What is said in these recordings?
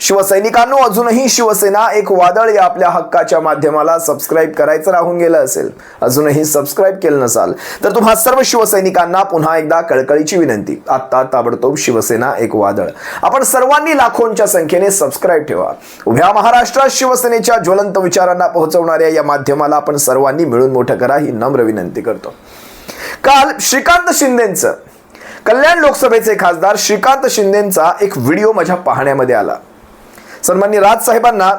शिवसैनिकांनो अजूनही शिवसेना एक वादळ या आपल्या हक्काच्या माध्यमाला सबस्क्राईब करायचं राहून गेलं असेल. अजूनही सबस्क्राईब केलं नसाल तर तुम्हा सर्व शिवसैनिकांना पुन्हा एकदा कळकळीची विनंती. आत्ता ताबडतोब शिवसेना एक वादळ. आपण सर्वांनी लाखोंच्या संख्येने सबस्क्राईब ठेवा. उभ्या महाराष्ट्रात शिवसेनेच्या ज्वलंत विचारांना पोहोचवणाऱ्या या माध्यमाला आपण सर्वांनी मिळून मोठं करा ही नम्र विनंती करतो. काल श्रीकांत शिंदेचं कल्याण लोकसभेचे खासदार श्रीकांत शिंदेचा एक व्हिडिओ माझ्या पाहण्यामध्ये आला. सन्मान्य राज साहेबांना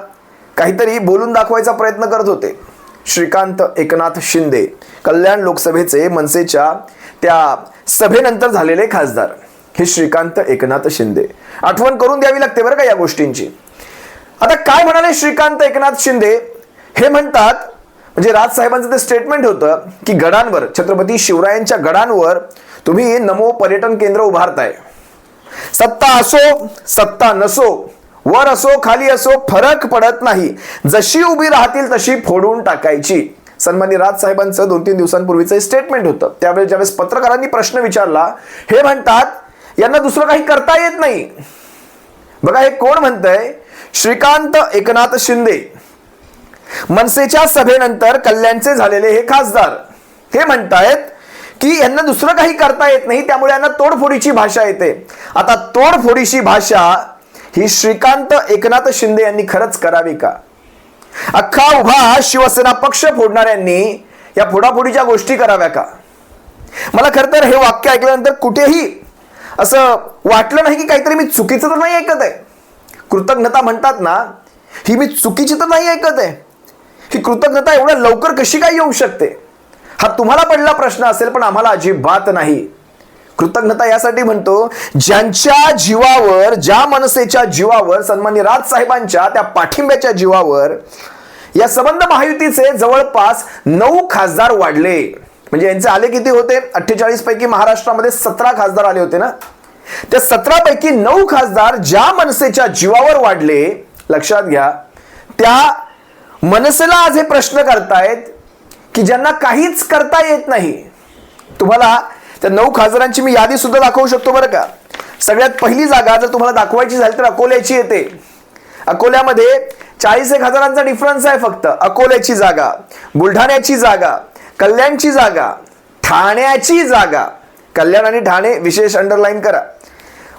काहीतरी बोलून दाखवायचा प्रयत्न करत होते. श्रीकांत एकनाथ शिंदे कल्याण लोकसभेचे मनसेच्या त्या सभेनंतर झालेले खासदार हे श्रीकांत एकनाथ शिंदे. आठवण करून द्यावी लागते बरं का या गोष्टींची. आता काय म्हणाले श्रीकांत एकनाथ शिंदे? हे म्हणतात म्हणजे राज साहेबांचं ते स्टेटमेंट होतं की गडांवर छत्रपती शिवरायांच्या गडांवर तुम्ही नमो पर्यटन केंद्र उभारताय. सत्ता असो सत्ता नसो वर असो खाली असो फरक पडत नाही. जशी उभी राहतील तशी फोडून टाकायची. सन्मानी राज साहेबांचं दोन तीन दिवसांपूर्वीचं स्टेटमेंट होतं. त्यावेळेस ज्यावेळेस पत्रकारांनी प्रश्न विचारला हे म्हणतात यांना दुसरं काही करता येत नाही. बघा हे कोण म्हणतंय? श्रीकांत एकनाथ शिंदे. मनसेच्या सभेनंतर कल्याणचे झालेले हे खासदार. हे म्हणतायत की यांना दुसरं काही करता येत नाही त्यामुळे यांना तोडफोडीची भाषा येते. आता तोडफोडीची भाषा ही श्रीकांत एकनाथ शिंदे यांनी खरंच करावी का? अख्खा उभा शिवसेना पक्ष फोडणाऱ्यांनी या फोडाफोडीच्या गोष्टी कराव्या का? मला खरं तर हे वाक्य ऐकल्यानंतर कुठेही असं वाटलं नाही की काहीतरी मी चुकीचं तर नाही ऐकत आहे. कृतज्ञता म्हणतात ना ही मी चुकीची तर नाही ऐकत आहे. ही कृतज्ञता एवढ्या लवकर कशी काय येऊ शकते? हा तुम्हाला पडला प्रश्न असेल पण आम्हाला अजिबात नाही. कृतज्ञता यासाठी म्हणतो ज्यांच्या जीवावर ज्या मनसेच्या जीवावर सन्मान्य राज साहेबांच्या त्या पाठिंब्याच्या जीवावर या संबंध महायुतीचे जवळपास नऊ खासदार वाढले. म्हणजे यांचे आले किती होते? अठ्ठेचाळीस पैकी महाराष्ट्रामध्ये सतरा खासदार आले होते ना? त्या सतरा पैकी नऊ खासदार ज्या मनसेच्या जीवावर वाढले लक्षात घ्या त्या मनसेला आज हे प्रश्न करतायत की ज्यांना काहीच करता येत नाही. तुम्हाला त्या नऊ खासदारांची मी यादी सुद्धा दाखवू शकतो बरं का. सगळ्यात पहिली जागा जर तुम्हाला दाखवायची झाली तर अकोल्याची येते. अकोल्यामध्ये चाळीस एक हजारांचा डिफरन्स आहे फक्त. अकोल्याची जागा बुलढाण्याची जागा कल्याणची जागा ठाण्याची जागा. कल्याण आणि ठाणे विशेष अंडरलाईन करा.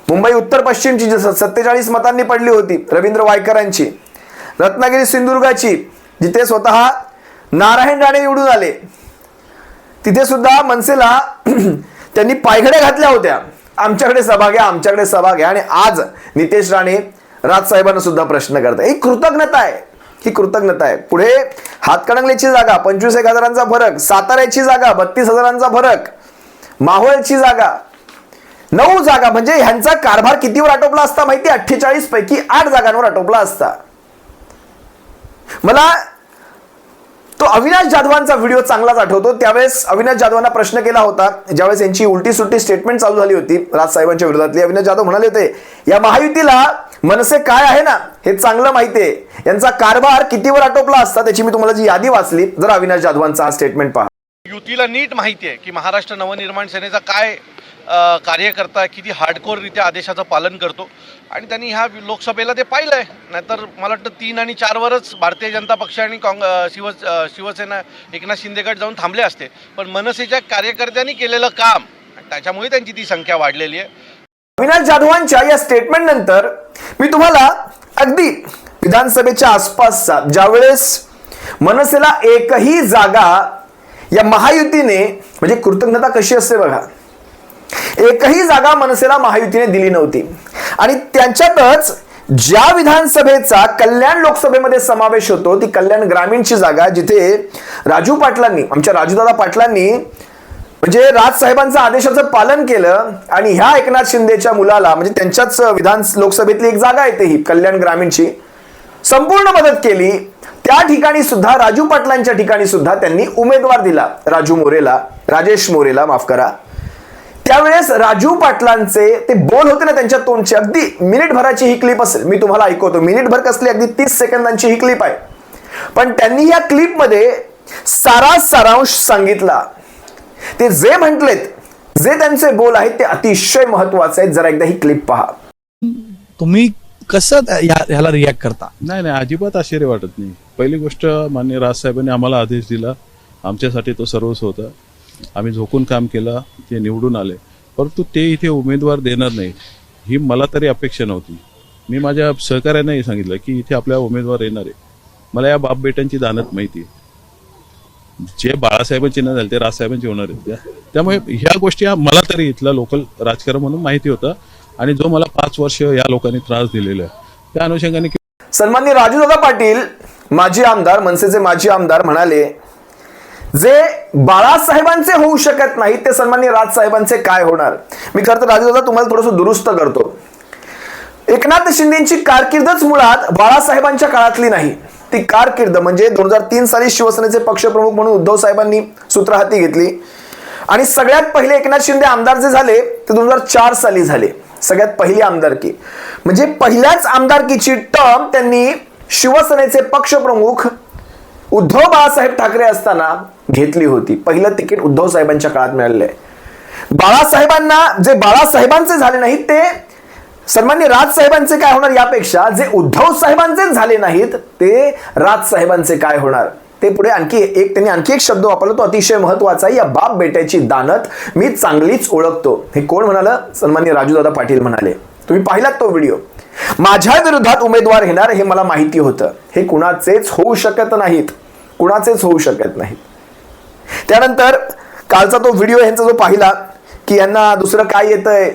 मुंबई उत्तर पश्चिमची जी सत्तेचाळीस मतांनी पडली होती रवींद्र वायकरांची. रत्नागिरी सिंधुदुर्गाची जिथे स्वतः नारायण राणे निवडून आले. तिथे सुद्धा मनसेला त्यांनी पायघड्या घातल्या होत्या. आमच्याकडे सभा घ्या आमच्याकडे सभा घ्या. आणि आज नितेश राणे राजसाहेबांना सुद्धा प्रश्न करतात. ही कृतज्ञता आहे. ही कृतज्ञता आहे. पुढे हातकणंगलेची जागा पंचवीस एक हजारांचा फरक साताऱ्याची जागा बत्तीस हजारांचा फरक माहोळची जागा नऊ जागा म्हणजे ह्यांचा कारभार कितीवर आटोपला असता माहिती अठ्ठेचाळीस पैकी आठ जागांवर आटोपला असता. मला तो अविनाश जाधवांचा व्हिडिओ चांगलाच आठवतो. त्यावेळेस अविनाश जाधवांना प्रश्न केला होता. ज्यावेळेस यांची उलटी सुलटी स्टेटमेंट चालू झाली होती राजसाहेबांच्या विरोधातली. अविनाश जाधव म्हणाले होते या महायुतीला मनसे काय आहे ना हे चांगलं माहिती आहे यांचा कारभार कितीवर आटोपला असता त्याची मी तुम्हाला जी यादी वाचली जर अविनाश जाधवांचा हा स्टेटमेंट पहा. युतीला नीट माहिती आहे की महाराष्ट्र नवनिर्माण सेनेचा काय कार्यकर्ता किती हार्डकोररित्या आदेशाचं पालन करतो. आणि त्यांनी ह्या लोकसभेला ते पाहिलं आहे नाहीतर मला वाटतं तीन आणि चारवरच भारतीय जनता पक्ष आणि काँग शिव शिवसेना एकनाथ शिंदेगड जाऊन थांबले असते. पण मनसेच्या कार्यकर्त्यांनी केलेलं काम त्याच्यामुळे त्यांची ती संख्या वाढलेली आहे. अविनाश जाधवांच्या या स्टेटमेंट नंतर मी तुम्हाला अगदी विधानसभेच्या आसपासचा ज्यावेळेस मनसेला एकही जागा या महायुतीने म्हणजे कृतज्ञता कशी असते बघा एकही जागा मनसेला महायुतीने दिली नव्हती. आणि त्यांच्यातच ज्या विधानसभेचा कल्याण लोकसभेमध्ये समावेश होतो ती कल्याण ग्रामीणची जागा जिथे राजू पाटलांनी आमच्या राजूदादा पाटलांनी म्हणजे राजसाहेबांचा आदेशाचं पालन केलं आणि ह्या एकनाथ शिंदेच्या मुलाला म्हणजे त्यांच्याच विधान लोकसभेतली एक जागा येते ही कल्याण ग्रामीणची संपूर्ण मदत केली. त्या ठिकाणी सुद्धा राजू पाटलांच्या ठिकाणी सुद्धा त्यांनी उमेदवार दिला राजू मोरेला राजेश मोरेला माफ करा. त्यावेळेस राजू पाटलांचे ते बोल होते ना त्यांच्या तोंडचे अगदी मिनिट भराची ही क्लिप असेल. मी तुम्हाला ऐकवतो. मिनिट भर कसली अगदी तीस सेकंदांची ही क्लिप आहे. पण त्यांनी या क्लिपमध्ये सारा सारांश सांगितला. ते जे म्हटलेत जे त्यांचे बोल आहेत ते अतिशय महत्त्वाचे आहेत. जरा एकदा ही क्लिप पहा. तुम्ही कसं ह्याला रिॲक्ट करता? नाही नाही अजिबात आश्चर्य वाटत नाही. पहिली गोष्ट मान्य राजसाहेबांनी आम्हाला आदेश दिला. आमच्यासाठी तो सर्वस्व होता. आम्ही झोकून काम केलं ते निवडून आले. परंतु ते इथे उमेदवार देणार नाही ही मला तरी अपेक्षा नव्हती. मी माझ्या सहकाऱ्यांनाही सांगितलं की इथे आपल्या उमेदवार येणार आहे. मला या बाप बेटांची दानत माहिती आहे. जे बाळासाहेबांचे न झाले ते राजसाहेबांचे होणार आहेत. त्यामुळे ह्या गोष्टी मला तरी इथला लोकल राजकारण म्हणून माहिती होतं आणि जो मला पाच वर्ष या लोकांनी त्रास दिलेला आहे. त्या अनुषंगाने सन्माननीय राजूदादा पाटील माजी आमदार मनसेचे माजी आमदार म्हणाले जे बाळासाहेबांचे होऊ शकत नाही ते सन्माननीय राजसाहेबांचे काय होणार? मी खरं तर राजूदादा तुम्हाला थोडंसं दुरुस्त करतो. एकनाथ शिंदेची कारकिर्दच मुळात बाळासाहेबांच्या काळातली नाही. ती कारकिर्द म्हणजे दोन हजार तीन साली शिवसेनेचे पक्षप्रमुख म्हणून उद्धव साहेबांनी सूत्र हाती घेतली. आणि सगळ्यात पहिले एकनाथ शिंदे आमदार जे झाले ते दोन हजार चार साली झाले. सगळ्यात पहिली आमदारकी. म्हणजे पहिल्याच आमदारकीची टर्म त्यांनी शिवसेनेचे पक्षप्रमुख उद्धव बाळासाहेब ठाकरे असताना घेतली होती. पहिलं तिकीट उद्धव साहेबांच्या काळात मिळालेलं आहे. बाळासाहेबांना जे बाळासाहेबांचे झाले नाहीत ते सन्मान्य राजसाहेबांचे काय होणार यापेक्षा जे उद्धव साहेबांचे झाले नाहीत ते राजसाहेबांचे काय होणार? ते पुढे आणखी एक त्यांनी आणखी एक शब्द वापरला तो अतिशय महत्त्वाचा आहे या बाप बेट्याची दानत मी चांगलीच ओळखतो. हे कोण म्हणालं? सन्मान्य राजूदादा पाटील म्हणाले. तुम्ही पाहिलात तो व्हिडिओ? माझ्या विरोधात उमेदवार येणार हे मला माहिती होतं. हे कुणाचेच होऊ शकत नाहीत. कुणाचेच होऊ शकत नाहीत. त्यानंतर कालचा तो व्हिडिओ यांचा जो पाहिला की यांना दुसरं काय येतंय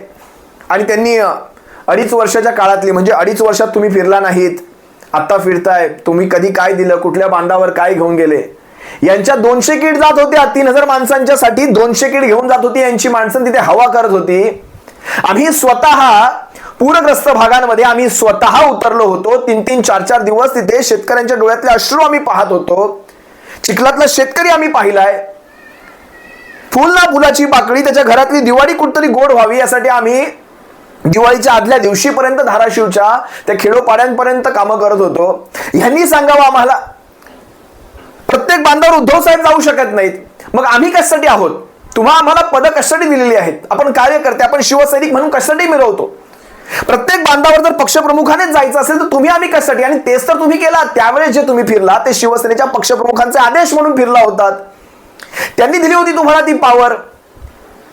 आणि त्यांनी अडीच वर्षाच्या काळातली म्हणजे अडीच वर्षात तुम्ही फिरला नाहीत आत्ता फिरताय तुम्ही कधी काय दिलं कुठल्या बांधावर काय घेऊन गेले? यांच्या दोनशे किट जात होत्या तीन हजार माणसांच्या साठी दोनशे किट घेऊन जात होती यांची माणसं तिथे हवा करत होती. आम्ही स्वतः पूरग्रस्त भागांमध्ये आम्ही स्वतः उतरलो होतो तीन तीन चार चार दिवस तिथे शेतकऱ्यांच्या डोळ्यातले अश्रू आम्ही पाहत होतो. चिखलातला शेतकरी आम्ही पाहिलाय. फुल ना फुलाची पाकळी त्याच्या घरातली दिवाळी कुठतरी गोड व्हावी यासाठी आम्ही दिवाळीच्या आदल्या दिवशीपर्यंत धाराशिवच्या त्या खेडोपाड्यांपर्यंत कामं करत होतो. ह्यांनी सांगावं आम्हाला प्रत्येक बांधावर उद्धव साहेब जाऊ शकत नाहीत. मग आम्ही कशासाठी आहोत? तुम्हा आम्हाला पदं कशासाठी दिलेली आहेत? आपण कार्यकर्ते आपण शिवसैनिक म्हणून कशासाठी मिळवतो प्रत्येक बांधावर जर पक्षप्रमुखानेच जायचं असेल तर तुम्ही आम्ही कशासाठी? आणि तेच तर तुम्ही केला त्यावेळेस जे तुम्ही फिरला ते शिवसेनेच्या पक्षप्रमुखांचे आदेश म्हणून फिरला होतात. त्यांनी दिली होती तुम्हाला ती पॉवर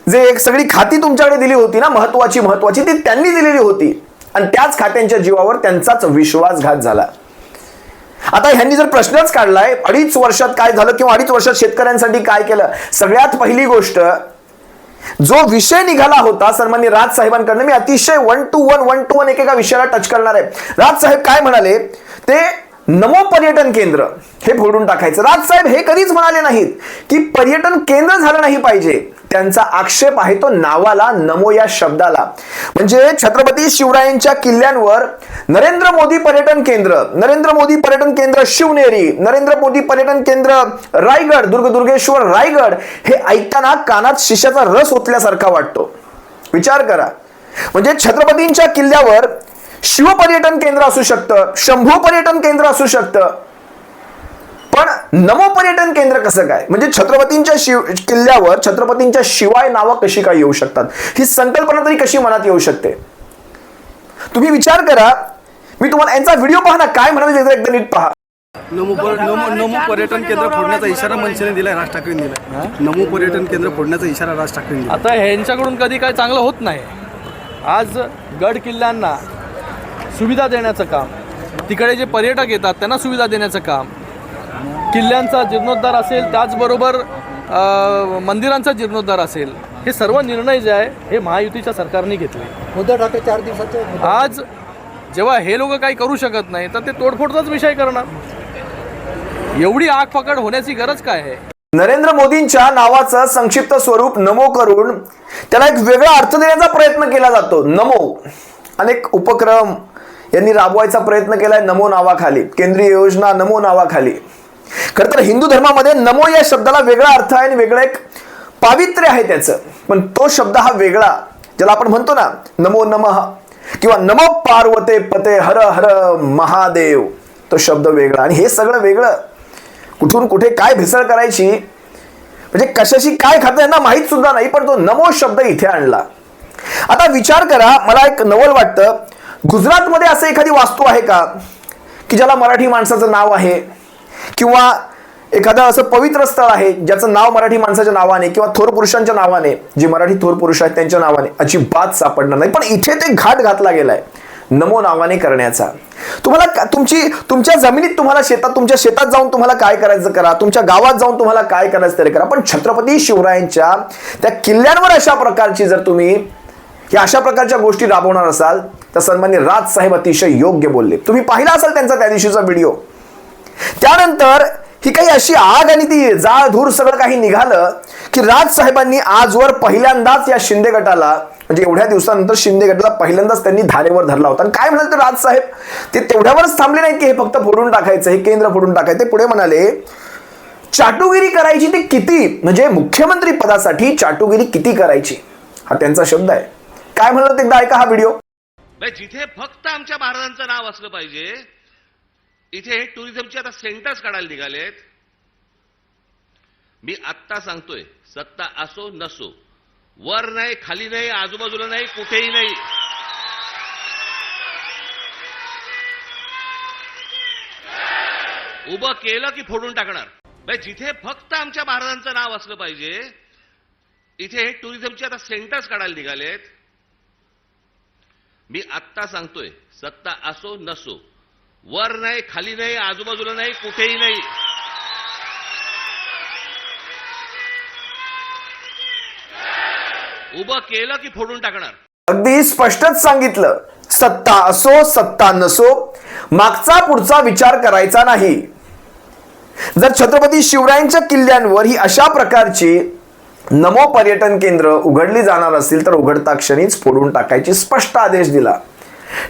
जे एक सगळी खाती तुमच्याकडे दिली होती ना महत्वाची महत्वाची ती त्यांनी दिलेली होती. आणि त्याच खात्यांच्या जीवावर त्यांचाच विश्वासघात झाला. आता ह्यांनी जर प्रश्नच काढलाय अडीच वर्षात काय झालं किंवा अडीच वर्षात शेतकऱ्यांसाठी काय केलं? सगळ्यात पहिली गोष्ट जो विषय निघाला होता सन्मान्य म्हणजे राज साहेबांकडनं मी अतिशय one two one one two one एकेका विषयाला टच करणार आहे. राज साहेब काय म्हणाले? ते नमो पर्यटन केंद्र हे फोडून टाकायचं. राज साहेब हे कधीच म्हणाले नाहीत की पर्यटन केंद्र झालं नाही पाहिजे. त्यांचा आक्षेप आहे तो नावाला नमो या शब्दाला. म्हणजे छत्रपती शिवरायांच्या किल्ल्यांवर नरेंद्र मोदी पर्यटन केंद्र नरेंद्र मोदी पर्यटन केंद्र शिवनेरी नरेंद्र मोदी पर्यटन केंद्र रायगड दुर्गदुर्गेश्वर रायगड हे ऐकताना कानात शिष्याचा रस ओतल्यासारखा वाटतो. विचार करा. म्हणजे छत्रपतींच्या किल्ल्यावर शिवपर्यटन केंद्र असू शकतं शंभू पर्यटन केंद्र असू शकतं. पण नमो पर्यटन केंद्र कसं काय? म्हणजे छत्रपतींच्या शिव किल्ल्यावर छत्रपतींच्या शिवाय नावं कशी काय येऊ शकतात? ही संकल्पना तरी कशी मनात येऊ शकते? तुम्ही विचार करा. मी तुम्हाला यांचा व्हिडिओ पहा ना काय म्हणाले एकदा नीट पहा. नमो पर- नमो नमो पर्यटन केंद्र फोडण्याचा इशारा मनसेने दिलाय राज ठाकरेंनी दिलाय. नमो पर्यटन केंद्र फोडण्याचा इशारा राज ठाकरेंनी आता ह्यांच्याकडून कधी काय चांगलं होत नाही. आज गड किल्ल्यांना सुविधा देण्याचं काम. तिकडे जे पर्यटक येतात त्यांना सुविधा देण्याचं काम. किल्ल्यांचा जीर्णोद्धार असेल त्याचबरोबर मंदिरांचा जीर्णोद्धार असेल हे सर्व निर्णय जे आहे हे महायुतीच्या सरकारने घेतले. उद्धव ठाकरे चार दिवसाचे आज जेव्हा हे लोक काही करू शकत नाही तर ते तोडफोडचाच विषय करणार. एवढी आग पकड होण्याची गरज काय आहे? नरेंद्र मोदींच्या नावाचं संक्षिप्त स्वरूप नमो करून त्याला एक वेगळा अर्थ देण्याचा प्रयत्न केला जातो. नमो अनेक उपक्रम यांनी राबवायचा प्रयत्न केलाय नमो नावाखाली. केंद्रीय योजना नमो नावाखाली. खरं तर हिंदू धर्मामध्ये नमो या शब्दाला वेगळा अर्थ आहे आणि वेगळं एक पावित्र्य आहे त्याचं. पण तो शब्द हा वेगळा ज्याला आपण म्हणतो ना नमो नमः किंवा नमो पार्वते पते हर हर महादेव तो शब्द वेगळा. आणि हे सगळं वेगळं. कुठून कुठे काय भेसळ करायची? म्हणजे कशाशी काय खातं यांना माहीत सुद्धा नाही पण तो नमो शब्द इथे आणला. आता विचार करा मला एक नवल वाटतं. गुजरातमध्ये असं एखादी वास्तू आहे का? की ज्याला मराठी माणसाचं नाव आहे? किंवा एखादं असं पवित्र स्थळ आहे ज्याचं नाव मराठी माणसाच्या नावाने किंवा थोर पुरुषांच्या नावाने जे मराठी थोर पुरुष आहेत त्यांच्या नावाने अजिबात सापडणार नाही. पण इथे ते घाट घातला गेलाय. नमो नावाने करण्याचा. तुम्हाला तुमची तुमच्या जमिनीत तुम्हाला शेतात तुमच्या शेतात जाऊन तुम्हाला काय करायचं करा. तुमच्या गावात जाऊन तुम्हाला काय करायचं तरी करा. पण छत्रपती शिवरायांच्या त्या किल्ल्यांवर अशा प्रकारची जर तुम्ही या अशा प्रकारच्या गोष्टी राबवणार असाल तर सन्मान्य राजसाहेब अतिशय योग्य बोलले. तुम्ही पाहिला असाल त्यांचा त्या दिवशीचा व्हिडिओ? त्यानंतर ही काही अशी आग आणि ती जाळ धूर सगळं काही निघालं की राज साहेबांनी आजवर पहिल्यांदाच या शिंदे गटाला म्हणजे एवढ्या दिवसानंतर शिंदे गटाला पहिल्यांदाच त्यांनी धारेवर धरला होता. आणि काय म्हणाल तर राज राजसाहेब ते तेवढ्यावरच थांबले नाहीत की हे फक्त फोडून टाकायचं हे केंद्र फोडून टाकायचं. पुढे म्हणाले चाटुगिरी करायची ती किती? म्हणजे मुख्यमंत्री पदासाठी चाटुगिरी किती करायची? हा त्यांचा शब्द आहे. काय म्हणलं एकदा ऐका हा व्हिडिओ जिथे फक्त आमच्या महाराजांचं नाव असलं पाहिजे इथे हे टुरिझमचे आता सेंटर्स काढायला निघालेत. मी आत्ता सांगतोय सत्ता असो नसो वर नाही खाली नाही आजूबाजूला नाही कुठेही नाही. उभं केलं की फोडून टाकणार. जिथे फक्त आमच्या महाराजांचं नाव असलं पाहिजे इथे हे टुरिझमचे आता सेंटर्स काढायला निघालेत. मी आत्ता सांगतोय सत्ता असो नसो. वर नाही खाली नाही आजूबाजूला नाही कुठेही नाही. उभं केलं की फोडून टाकणार. अगदी स्पष्टच सांगितलं. सत्ता असो सत्ता नसो मागचा पुढचा विचार करायचा नाही. जर छत्रपती शिवरायांच्या किल्ल्यांवर ही अशा प्रकारची नमो पर्यटन केंद्र उघडली जाणार असतील तर उघडता क्षणीच फोडून टाकायची स्पष्ट आदेश दिला.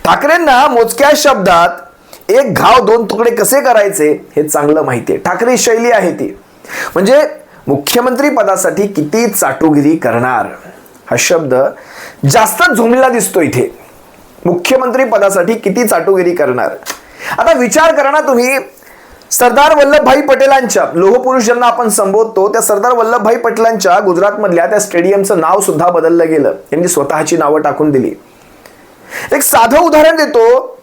ठाकरेंना मोजक्या शब्दात एक घाव दोन तुकडे कसे करायचे हे चांगलं माहिती आहे ठाकरे शैली आहे ती. म्हणजे मुख्यमंत्री पदासाठी किती चाटुगिरी करणार? हा शब्द जास्त झुमलेला दिसतो इथे. मुख्यमंत्री पदासाठी किती चाटुगिरी करणार? आता विचार करा ना तुम्ही सरदार वल्लभभाई पटेलांच्या लोहपुरुष ज्यांना आपण संबोधतो त्या सरदार वल्लभभाई पटेलांच्या गुजरातमधल्या त्या स्टेडियमचं नाव सुद्धा बदललं गेलं. यांनी स्वतःची नावं टाकून दिली. एक साधं उदाहरण देतो.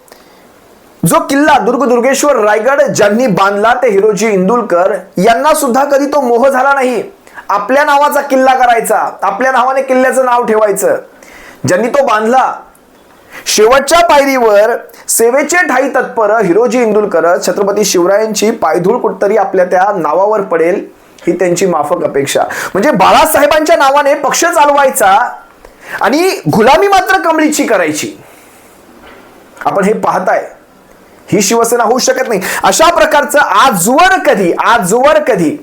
जो किल्ला दुर्ग दुर्गेश्वर रायगड ज्यांनी बांधला ते हिरोजी इंदुलकर यांना सुद्धा कधी तो मोह झाला नाही. आपल्या नावाचा किल्ला करायचा. आपल्या नावाने किल्ल्याचं नाव ठेवायचं. ज्यांनी तो बांधला शेवटच्या पायरीवर सेवेचे ठाई तत्पर हिरोजी इंदुलकर छत्रपती शिवरायांची पायधूळ कुठतरी आपल्या त्या नावावर पडेल ही त्यांची माफक अपेक्षा. म्हणजे बाळासाहेबांच्या नावाने पक्ष चालवायचा आणि गुलामी मात्र कमळीची करायची. आपण हे पाहताय. ही शिवसेना होऊ शकत नाही. अशा प्रकारचं आजवर कधी आजवर कधी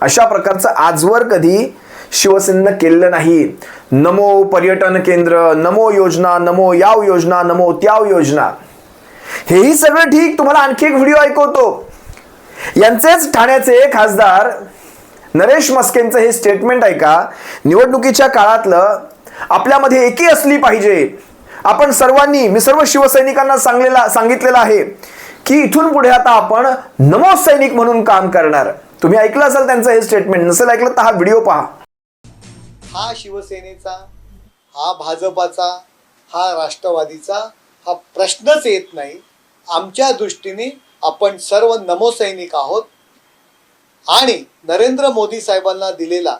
अशा प्रकारचं आजवर कधी शिवसेनेनं केलेलं नाही. नमो पर्यटन केंद्र नमो योजना नमो याव योजना नमो त्याव योजना. हेही सगळं ठीक तुम्हाला आणखी एक व्हिडिओ ऐकवतो. यांचेच ठाण्याचे खासदार नरेश मस्केंचं हे स्टेटमेंट ऐका. निवडणुकीच्या काळातलं आपल्यामध्ये एकी असली पाहिजे. आपण सर्वांनी मी सर्व शिवसैनिकांना सांगलेला सांगितलेलं आहे की इथून पुढे आता आपण नमो सैनिक म्हणून काम करणार. तुम्ही ऐकलं असाल त्यांचं हे स्टेटमेंट नसेल ऐकलं तर हा व्हिडिओ पहा. हा शिवसेनेचा हा भाजपाचा हा राष्ट्रवादीचा हा प्रश्नच येत नाही. आमच्या दृष्टीने आपण सर्व नमोसैनिक आहोत. आणि नरेंद्र मोदी साहेबांना दिलेला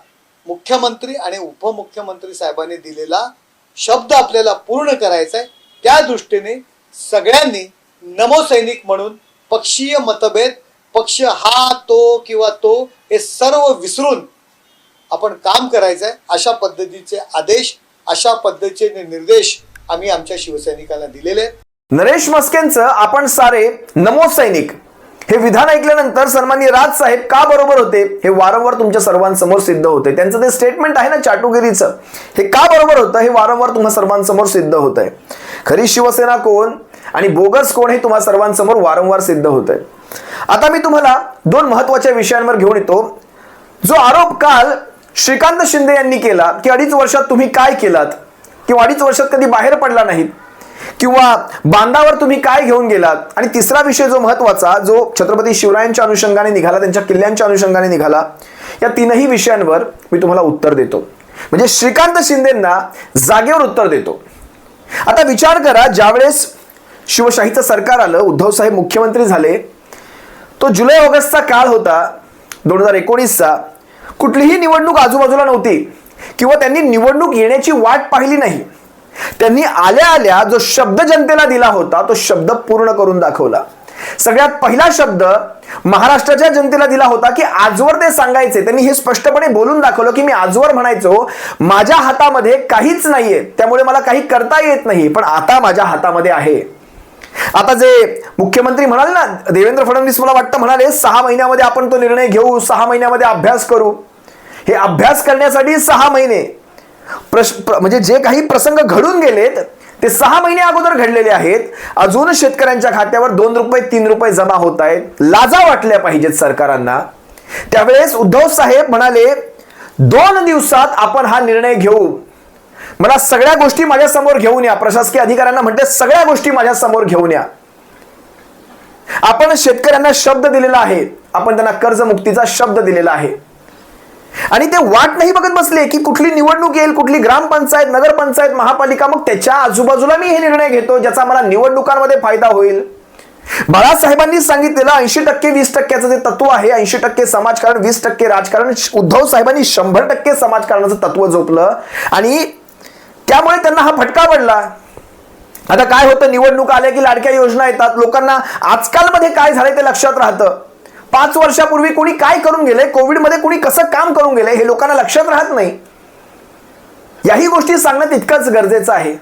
मुख्यमंत्री आणि उपमुख्यमंत्री साहेबांनी दिलेला शब्द आपल्याला पूर्ण करायचा आहे. त्या दृष्टीने सगळ्यांनी नमोसैनिक म्हणून पक्षीय मतभेद पक्ष हा तो किंवा तो हे सर्व विसरून आपण काम करायचं आहे अशा पद्धतीचे आदेश अशा पद्धतीचे निर्देश आम्ही आमच्या शिवसैनिकांना दिलेले. नरेश मस्केंचं आपण सारे नमो सैनिक. हे विधान ऐकल्यानंतर सन्मान्य राज साहेब का बरोबर होते? हे वारंवार तुमच्या सर्वांसमोर सिद्ध होते. त्यांचं ते स्टेटमेंट आहे ना चाटुगिरीचं? हे का बरोबर होतं? हे वारंवार तुम्हा सर्वांसमोर सिद्ध होत आहे खरी शिवसेना कोण आणि बोगस कोण हे तुम्हा सर्वांसमोर वारंवार सिद्ध होत आहे आता मी तुम्हाला दोन महत्त्वाच्या विषयांवर घेऊन येतो. जो आरोप काल श्रीकांत शिंदे यांनी केला की अडीच वर्षात तुम्ही काय केलात? किंवा अडीच वर्षात कधी बाहेर पडला नाहीत? किंवा बांधावर तुम्ही काय घेऊन गेलात? आणि तिसरा विषय जो महत्त्वाचा जो छत्रपती शिवरायांच्या अनुषंगाने निघाला त्यांच्या किल्ल्यांच्या अनुषंगाने निघाला या तीनही विषयांवर मी तुम्हाला उत्तर देतो. म्हणजे श्रीकांत शिंदेंना जागेवर उत्तर देतो. आता विचार करा ज्यावेळेस शिवशाहीचं सरकार आलं उद्धव साहेब मुख्यमंत्री झाले तो जुलै ऑगस्टचा काळ होता दोन हजार एकोणीसचा. कुठलीही निवडणूक आजूबाजूला नव्हती. किंवा त्यांनी निवडणूक येण्याची वाट पाहिली नाही. त्यांनी आल्या आल्या जो शब्द जनतेला दिला होता तो शब्द पूर्ण करून दाखवला. सगळ्यात पहिला शब्द महाराष्ट्राच्या जनतेला दिला होता की आजवर ते सांगायचे. त्यांनी हे स्पष्टपणे बोलून दाखवलं की मी आजवर म्हणायचो माझ्या हातामध्ये काहीच नाहीये. त्यामुळे मला काही करता येत नाही. पण आता माझ्या हातामध्ये आहे. आता जे मुख्यमंत्री म्हणाले ना देवेंद्र फडणवीस मला वाटतं म्हणाले सहा महिन्यामध्ये आपण तो निर्णय घेऊ सहा महिन्यामध्ये अभ्यास करू. हे अभ्यास करण्यासाठी सहा महिने. प्रश म्हणजे जे काही प्रसंग घडून गेलेत ते सहा महिने अगोदर घडलेले आहेत. अजून शेतकऱ्यांच्या खात्यावर दोन रुपये तीन रुपये जमा होत आहेत. लाजा वाटल्या पाहिजेत सरकारांना. त्यावेळेस उद्धव साहेब म्हणाले दोन दिवसात आपण हा निर्णय घेऊ. मला सगळ्या गोष्टी माझ्यासमोर घेऊन या. प्रशासकीय अधिकाऱ्यांना म्हणते सगळ्या गोष्टी माझ्यासमोर घेऊन या. आपण शेतकऱ्यांना शब्द दिलेला आहे. आपण त्यांना कर्जमुक्तीचा शब्द दिलेला आहे. आणि ते वाट नाही बघत बसले की कुठली निवडणूक येईल कुठली ग्रामपंचायत नगरपंचायत महापालिका मग त्याच्या आजूबाजूला मी हे निर्णय घेतो ज्याचा मला निवडणुकांमध्ये फायदा होईल. बाळासाहेबांनी सांगितलेलं ऐंशी टक्के वीस टक्क्याचं जे तत्व आहे ऐंशी टक्के समाजकारण वीस टक्के राजकारण उद्धव साहेबांनी शंभर टक्के समाजकारणाचं तत्व झोपलं आणि त्यामुळे त्यांना हा फटका पडला. आता काय होतं? निवडणूक आल्या की लाडक्या योजना येतात. लोकांना आजकालमध्ये काय झालंय ते लक्षात राहतं. पाच वर्षापूर्वी कोणी काय करून गेले? कोविडमध्ये कोणी कसं काम करून गेले? हे लोकांना लक्षात राहत नाही. याही गोष्टी सांगणं तितकंच गरजेचं आहे.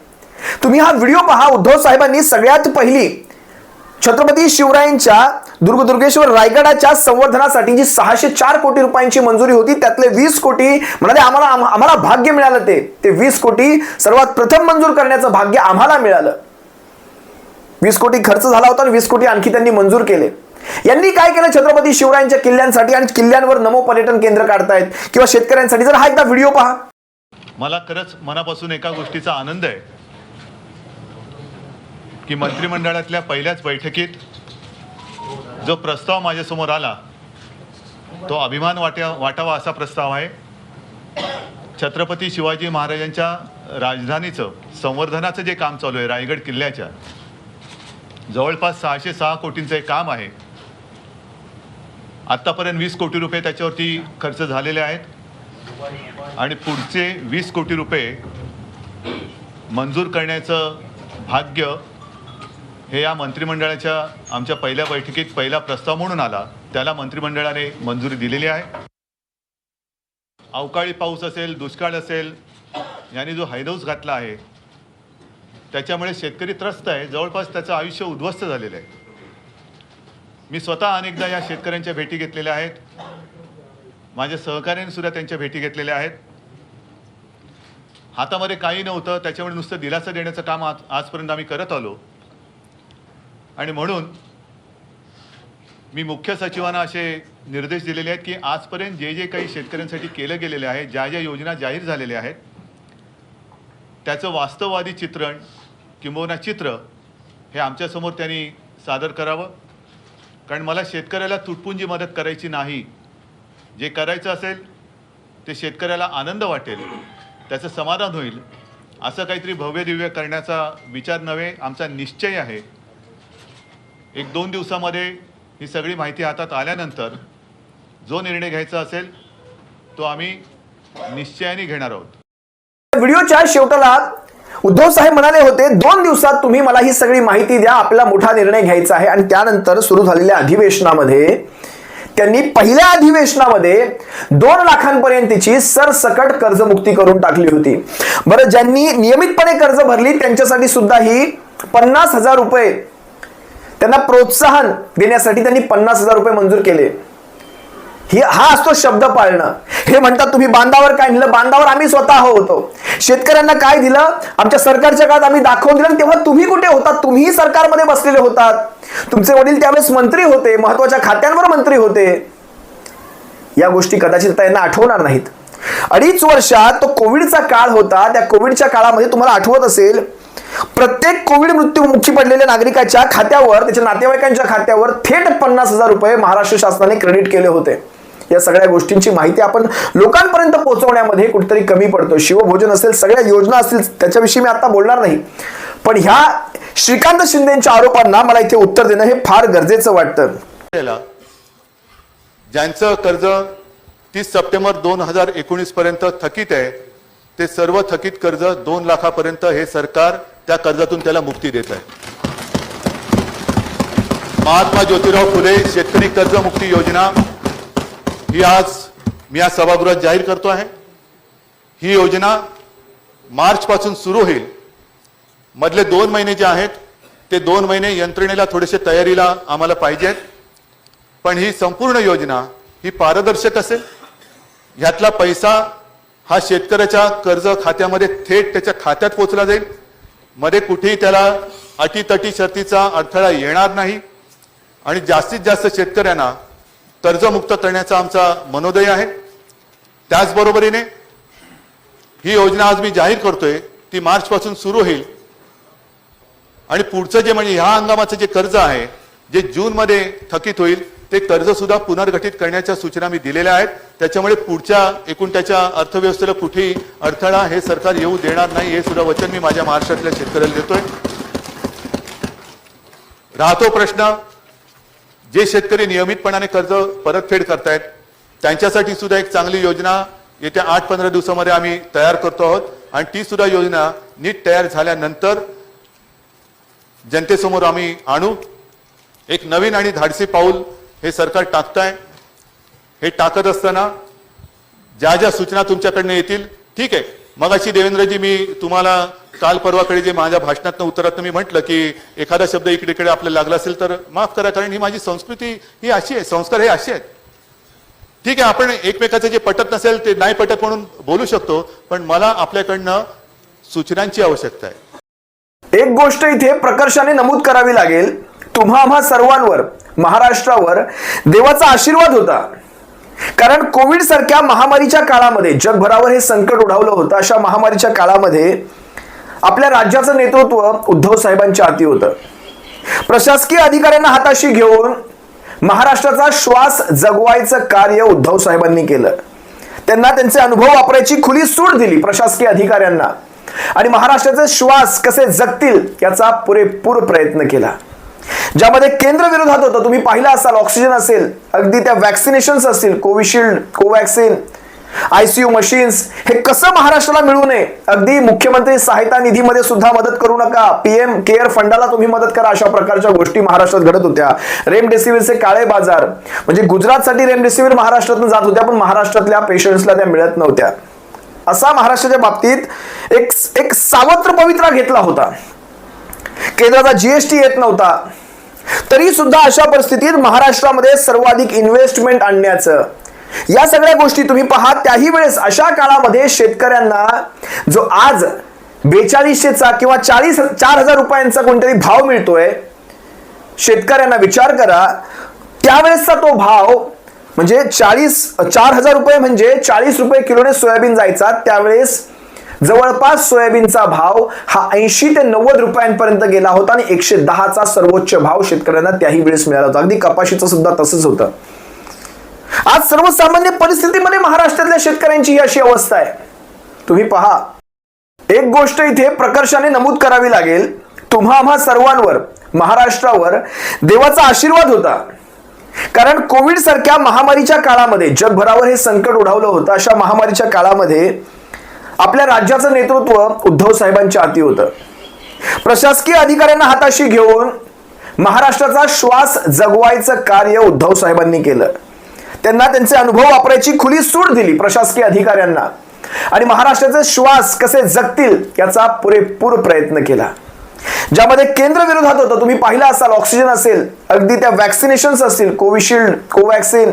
तुम्ही हा व्हिडिओ पहा. उद्धव साहेबांनी सगळ्यात पहिली छत्रपती शिवरायांच्या दुर्गदुर्गेश्वर रायगडाच्या संवर्धनासाठी जी सहाशे चार कोटी रुपयांची मंजुरी होती त्यातले वीस कोटी म्हणाले आम्हाला आम्हाला भाग्य मिळालं ते. ते वीस कोटी सर्वात प्रथम मंजूर करण्याचं भाग्य आम्हाला मिळालं. वीस कोटी खर्च झाला होता आणि वीस कोटी आणखी त्यांनी मंजूर केले. यांनी काय केलं छत्रपती शिवरायांच्या किल्ल्यांसाठी आणि किल्ल्यांवर नमो पर्यटन केंद्र काढतायत? किंवा शेतकऱ्यांसाठी? जर हा एकदा व्हिडिओ पहा. मला खरंच मनापासून एका गोष्टीचा आनंद आहे. की मंत्रिमंडळातल्या पहिल्याच बैठकीत जो प्रस्ताव माझ्यासमोर आला तो अभिमान वाट्या वाटावा असा प्रस्ताव आहे. छत्रपती शिवाजी महाराजांच्या राजधानीचं संवर्धनाचं जे काम चालू आहे रायगड किल्ल्याच्या जवळपास सहाशे सहा कोटींचं एक काम आहे. आत्तापर्यंत वीस कोटी रुपये त्याच्यावरती खर्च झालेले आहेत. आणि पुढचे वीस कोटी रुपये मंजूर करण्याचं भाग्य हे या मंत्रिमंडळाच्या आमच्या पहिल्या बैठकीत पहिला प्रस्ताव म्हणून आला. त्याला मंत्रिमंडळाने मंजुरी दिलेली आहे. अवकाळी पाऊस असेल दुष्काळ असेल यांनी जो हैदौस घातला आहे त्याच्यामुळे शेतकरी त्रस्त आहे. जवळपास त्याचं आयुष्य उद्ध्वस्त झालेलं आहे. मी स्वतः अनेकदा या शेतकऱ्यांच्या भेटी घेतलेल्या आहेत. माझ्या सहकाऱ्यानेसुद्धा त्यांच्या भेटी घेतलेल्या आहेत. हातामध्ये काही नव्हतं त्याच्यामुळे नुसतं दिलासा देण्याचं काम आज आजपर्यंत आम्ही करत आलो. आणि म्हणून मी मुख्य सचिवांना असे निर्देश दिलेले आहेत की आजपर्यंत जे जे काही शेतकऱ्यांसाठी केलं गेलेलं आहे ज्या ज्या योजना जाहीर झालेल्या आहेत त्याचं वास्तववादी चित्रण किंबहुना चित्र हे आमच्यासमोर त्यांनी सादर करावं. कारण मला शेतकऱ्याला तुटपुंजी मदत करायची नाही. जे करायचं असेल ते शेतकऱ्याला आनंद वाटेल त्याचं समाधान होईल असं काहीतरी भव्य दिव्य करण्याचा विचार नव्हे आमचा निश्चय आहे. एक दोन दिवसामध्ये ही सगळी माहिती हातात आल्यानंतर जो निर्णय घ्यायचा असेल तो आम्ही निश्चयाने घेणार आहोत. व्हिडिओच्या शेवटाला उद्धव साहेब म्हणाले होते दोन दिवसात तुम्ही मला ही सगळी माहिती द्या आपला मोठा निर्णय घ्यायचा आहे. आणि त्यानंतर सुरू झालेल्या अधिवेशनामध्ये त्यांनी पहिल्या अधिवेशनामध्ये दोन लाखांपर्यंतची सरसकट कर्जमुक्ती करून टाकली होती. बरं ज्यांनी नियमितपणे कर्ज भरली त्यांच्यासाठी सुद्धा ही पन्नास हजार रुपये त्यांना प्रोत्साहन देण्यासाठी त्यांनी पन्नास हजार रुपये मंजूर केले. हा असतो शब्द पाळणं. हे म्हणतात तुम्ही बांधावर काय दिलं बांधावर आम्ही स्वतः होतो. शेतकऱ्यांना काय दिलं? आमच्या सरकारच्या काळात आम्ही दाखवून दिलं आणि तेव्हा तुम्ही कुठे होतात? तुम्ही सरकारमध्ये बसलेले होतात. तुमचे वडील त्यावेळेस मंत्री होते महत्त्वाच्या खात्यांवर मंत्री होते. या गोष्टी कदाचित त्यांना आठवणार नाहीत. अडीच वर्षात तो कोविडचा काळ होता. त्या कोविडच्या काळामध्ये तुम्हाला आठवत असेल प्रत्येक कोविड मृत्यूमुखी पडलेल्या नागरिकाच्या खात्यावर त्याच्या नातेवाईकांच्या खात्यावर थेट पन्नास हजार रुपये महाराष्ट्र शासनाने क्रेडिट केले होते. या सगळ्या गोष्टींची माहिती आपण लोकांपर्यंत पोहोचवण्यामध्ये कुठेतरी कमी पडतो शिवभोजन असेल सगळ्या योजना असतील त्याच्याविषयी मी आता बोलणार नाही. पण ह्या श्रीकांत शिंदेच्या आरोपांना मला इथे उत्तर देणं हे फार गरजेचं वाटतं. ज्यांचं कर्ज तीस सप्टेंबर दोन हजार एकोणीस पर्यंत थकीत आहे ते सर्व थकीत कर्ज दोन लाखापर्यंत हे सरकार त्या कर्जातून त्याला मुक्ती देत आहे. महात्मा ज्योतिराव फुले शेतकरी कर्जमुक्ती योजना ही आज मी या सभागृहात जाहीर करतो आहे. ही योजना मार्च पासून सुरू होईल. मधले दोन महिने जे आहेत ते दोन महिने यंत्रणेला थोडेसे तयारीला आम्हाला पाहिजेत. पण ही संपूर्ण योजना ही पारदर्शक असेल. ह्यातला पैसा हा शेतकऱ्याच्या कर्ज खात्यामध्ये थेट त्याच्या खात्यात पोचला जाईल. मध्ये कुठेही त्याला अटीतटी शर्तीचा अडथळा येणार नाही. आणि जास्तीत जास्त शेतकऱ्यांना कर्जमुक्त करण्याचा आमचा मनोदय आहे. त्याचबरोबरीने ही योजना आज मी जाहीर करतोय ती मार्चपासून सुरू होईल. आणि पुढचं जे म्हणजे ह्या हंगामाचं जे कर्ज आहे जे जूनमध्ये थकीत होईल ते कर्ज सुद्धा पुनर्गठित करण्याच्या सूचना मी दिलेल्या आहेत. त्याच्यामुळे पुढच्या एकूण त्याच्या अर्थव्यवस्थेला कुठेही अडथळा हे सरकार येऊ देणार नाही हे सुद्धा वचन मी माझ्या महाराष्ट्रातल्या शेतकऱ्याला देतोय. राहतो प्रश्न जे शेतकरी नियमितपणाने कर्ज परतफेड करतायत त्यांच्यासाठी सुद्धा एक चांगली योजना येत्या आठ पंधरा दिवसामध्ये आम्ही तयार करतो आहोत. आणि ती सुद्धा योजना नीट तयार झाल्यानंतर जनतेसमोर आम्ही आणू. एक नवीन आणि धाडसी पाऊल हे सरकार टाकताय. हे टाकत असताना ज्या ज्या सूचना तुमच्याकडनं येतील ठीक आहे. मग अशी देवेंद्रजी मी तुम्हाला काल परवाकडे जे माझ्या भाषणातनं उत्तरातनं मी म्हटलं की एखादा शब्द इकडे इकडे आपल्याला लागला असेल तर माफ करा कारण ही माझी संस्कृती ही अशी आहे संस्कार हे असे आहेत. ठीक आहे आपण एकमेकाचं जे पटत नसेल ते नाही पटत म्हणून बोलू शकतो पण मला आपल्याकडनं सूचनांची आवश्यकता आहे. एक गोष्ट इथे प्रकर्षाने नमूद करावी लागेल. तुम्हा आम्हा सर्वांवर महाराष्ट्रावर देवाचा आशीर्वाद होता. कारण कोविड सारख्या महामारीच्या काळामध्ये जगभरावर हे संकट ओढावलं होतं. अशा महामारीच्या काळामध्ये आपल्या राज्याचं नेतृत्व उद्धव साहेबांच्या हाती होतं. प्रशासकीय अधिकाऱ्यांना हाताशी घेऊन महाराष्ट्राचा श्वास जगवायचं कार्य उद्धव साहेबांनी केलं. त्यांना त्यांचे अनुभव वापरायची खुली सूट दिली प्रशासकीय अधिकाऱ्यांना. आणि महाराष्ट्राचे श्वास कसे जगतील याचा पुरेपूर प्रयत्न केला. ज्यामध्ये केंद्र विरोधात होतं. तुम्ही पाहिलं असाल ऑक्सिजन असेल अगदी त्या वॅक्सिनेशन्स असतील कोविशिल्ड कोवॅक्सिन आयसीयू मशीन्स हे कसं महाराष्ट्राला मिळू नये? अगदी मुख्यमंत्री सहायता निधीमध्ये सुद्धा मदत करू नका. पीएम केअर फंडाला तुम्ही मदत करा अशा प्रकारच्या गोष्टी महाराष्ट्रात घडत होत्या. रेमडेसिवीरचे काळे बाजार. म्हणजे गुजरातसाठी रेमडेसिवीर महाराष्ट्रातून जात होत्या पण महाराष्ट्रातल्या पेशंट्सला त्या मिळत नव्हत्या. असा महाराष्ट्राच्या बाबतीत एक एक सावत्र पवित्रा घेतला होता. केंद्राचा जीएसटी येत नव्हता. तरी सुद्धा अशा परिस्थितीत महाराष्ट्रामध्ये सर्वाधिक इन्व्हेस्टमेंट आणण्याचं. या सगळ्या गोष्टी तुम्ही पहा त्याही वेळेस अशा काळामध्ये शेतकऱ्यांना जो आज बेचाळीसशेचा किंवा चाळीस चार हजार रुपयांचा कोणतरी भाव मिळतोय शेतकऱ्यांना विचार करा. त्यावेळेसचा तो भाव म्हणजे चाळीस चार हजार रुपये म्हणजे चाळीस रुपये किलोने सोयाबीन जायचा त्यावेळेस जवळपास सोयाबीनचा भाव हा ऐंशी ते नव्वद रुपयांपर्यंत गेला होता आणि एकशे दहाचा सर्वोच्च भाव शेतकऱ्यांना त्याही वेळेस मिळाला होता. अगदी कपाशीचं सुद्धा तसंच होतं. आज सर्वसामान्य परिस्थितीमध्ये महाराष्ट्रातल्या शेतकऱ्यांची ही अशी अवस्था आहे. तुम्ही पहा. एक गोष्ट इथे प्रकर्षाने नमूद करावी लागेल. तुम्हा आम्हा सर्वांवर महाराष्ट्रावर देवाचा आशीर्वाद होता. कारण कोविड सारख्या महामारीच्या काळामध्ये जगभरावर हे संकट ओढावलं होतं. अशा महामारीच्या काळामध्ये आपल्या राज्याचं नेतृत्व उद्धव साहेबांच्या हाती होतं. प्रशासकीय अधिकाऱ्यांना हाताशी घेऊन महाराष्ट्राचा श्वास जगवायचं कार्य उद्धव साहेबांनी केलं. त्यांना त्यांचे अनुभव वापरायची खुली सूट दिली प्रशासकीय अधिकाऱ्यांना. आणि महाराष्ट्राचे श्वास कसे जगतील याचा पुरेपूर प्रयत्न केला. ज्यामध्ये केंद्र विरोधात होतं तुम्ही पाहिलं असाल ऑक्सिजन असेल अगदी त्या व्हॅक्सिनेशन्स असतील कोविशिल्ड कोवॅक्सिन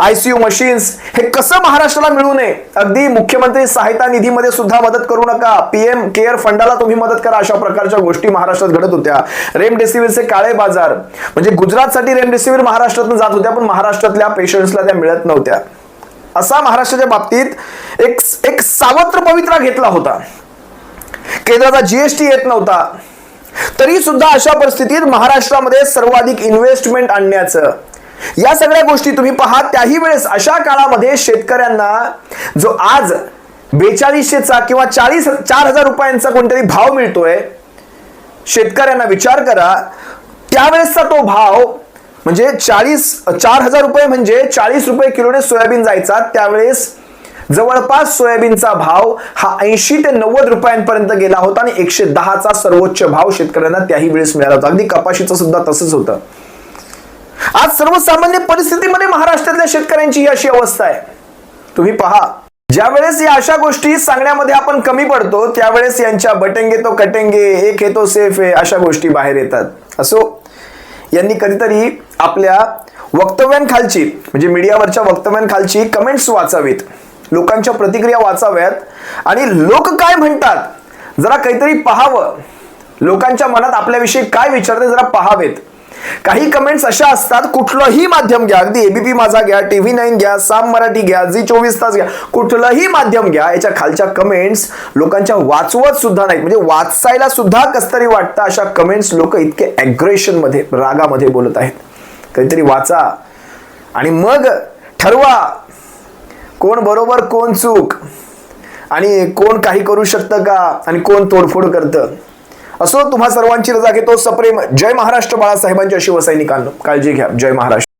आयसीयू मशीन्स हे कसं महाराष्ट्राला मिळू नये? अगदी मुख्यमंत्री सहायता निधीमध्ये सुद्धा मदत करू नका. पीएम केअर फंडाला तुम्ही मदत करा अशा प्रकारच्या गोष्टी महाराष्ट्रात घडत होत्या. रेमडेसिवीरचे काळे बाजार. म्हणजे गुजरातसाठी रेमडेसिवीर महाराष्ट्रातून जात होत्या पण महाराष्ट्रातल्या पेशंट्सला त्या मिळत नव्हत्या. असा महाराष्ट्राच्या बाबतीत एक एक सावत्र पवित्रा घेतला होता. केंद्राचा जीएसटी येत नव्हता. तरी सुद्धा अशा परिस्थितीत महाराष्ट्रामध्ये सर्वाधिक इन्व्हेस्टमेंट आणण्याचं या सगळ्या गोष्टी तुम्ही पहा त्याही वेळेस अशा काळामध्ये शेतकऱ्यांना जो आज बेचाळीसशेचा किंवा चाळीस चार हजार रुपयांचा कोणतरी भाव मिळतोय शेतकऱ्यांना विचार करा त्यावेळेसचा तो भाव म्हणजे चाळीस चार हजार रुपये म्हणजे चाळीस रुपये किलोने सोयाबीन जायचा त्यावेळेस जवळपास सोयाबीनचा भाव हा ऐंशी ते नव्वद रुपयांपर्यंत गेला होता आणि एकशे दहाचा सर्वोच्च भाव शेतकऱ्यांना त्याही वेळेस मिळाला होता. अगदी कपाशीचं सुद्धा तसंच होतं. आज सर्वसामान्य परिस्थितीमध्ये महाराष्ट्रातल्या शेतकऱ्यांची ही अशी अवस्था आहे. तुम्ही पहा ज्या वेळेस या अशा गोष्टी सांगण्यामध्ये आपण कमी पडतो त्यावेळेस यांच्या बटेंगे तो कटेंगे एक हे तो सेफ आहे अशा गोष्टी बाहेर येतात. असो यांनी कधीतरी आपल्या वक्तव्यांखालची म्हणजे मीडियावरच्या वक्तव्यांखालची कमेंट्स वाचावीत. लोकांच्या प्रतिक्रिया वाचाव्यात. आणि लोक काय म्हणतात? जरा काहीतरी पाहावं. लोकांच्या मनात आपल्याविषयी काय विचारते जरा पाहावेत. काही कमेंट्स अशा असतात कुठलंही माध्यम घ्या. अगदी एबीपी माझा घ्या टीव्ही नाईन घ्या साम मराठी घ्या झी चोवीस तास घ्या कुठलंही माध्यम घ्या याच्या खालच्या कमेंट्स लोकांच्या वाचवत सुद्धा नाहीत. म्हणजे वाचायला सुद्धा कस तरी वाटतं अशा कमेंट्स लोक इतके अग्रेशनमध्ये रागामध्ये बोलत आहेत. काहीतरी वाचा. आणि मग ठरवा कोण बरोबर कोण चूक आणि कोण काही करू शकतं का आणि कोण तोडफोड करतं. असो तुम्हा सर्वांची रजा घेतो. सप्रेम जय महाराष्ट्र बाळासाहेबांच्या शिवसैनिकांना. काळजी घ्या. जय महाराष्ट्र.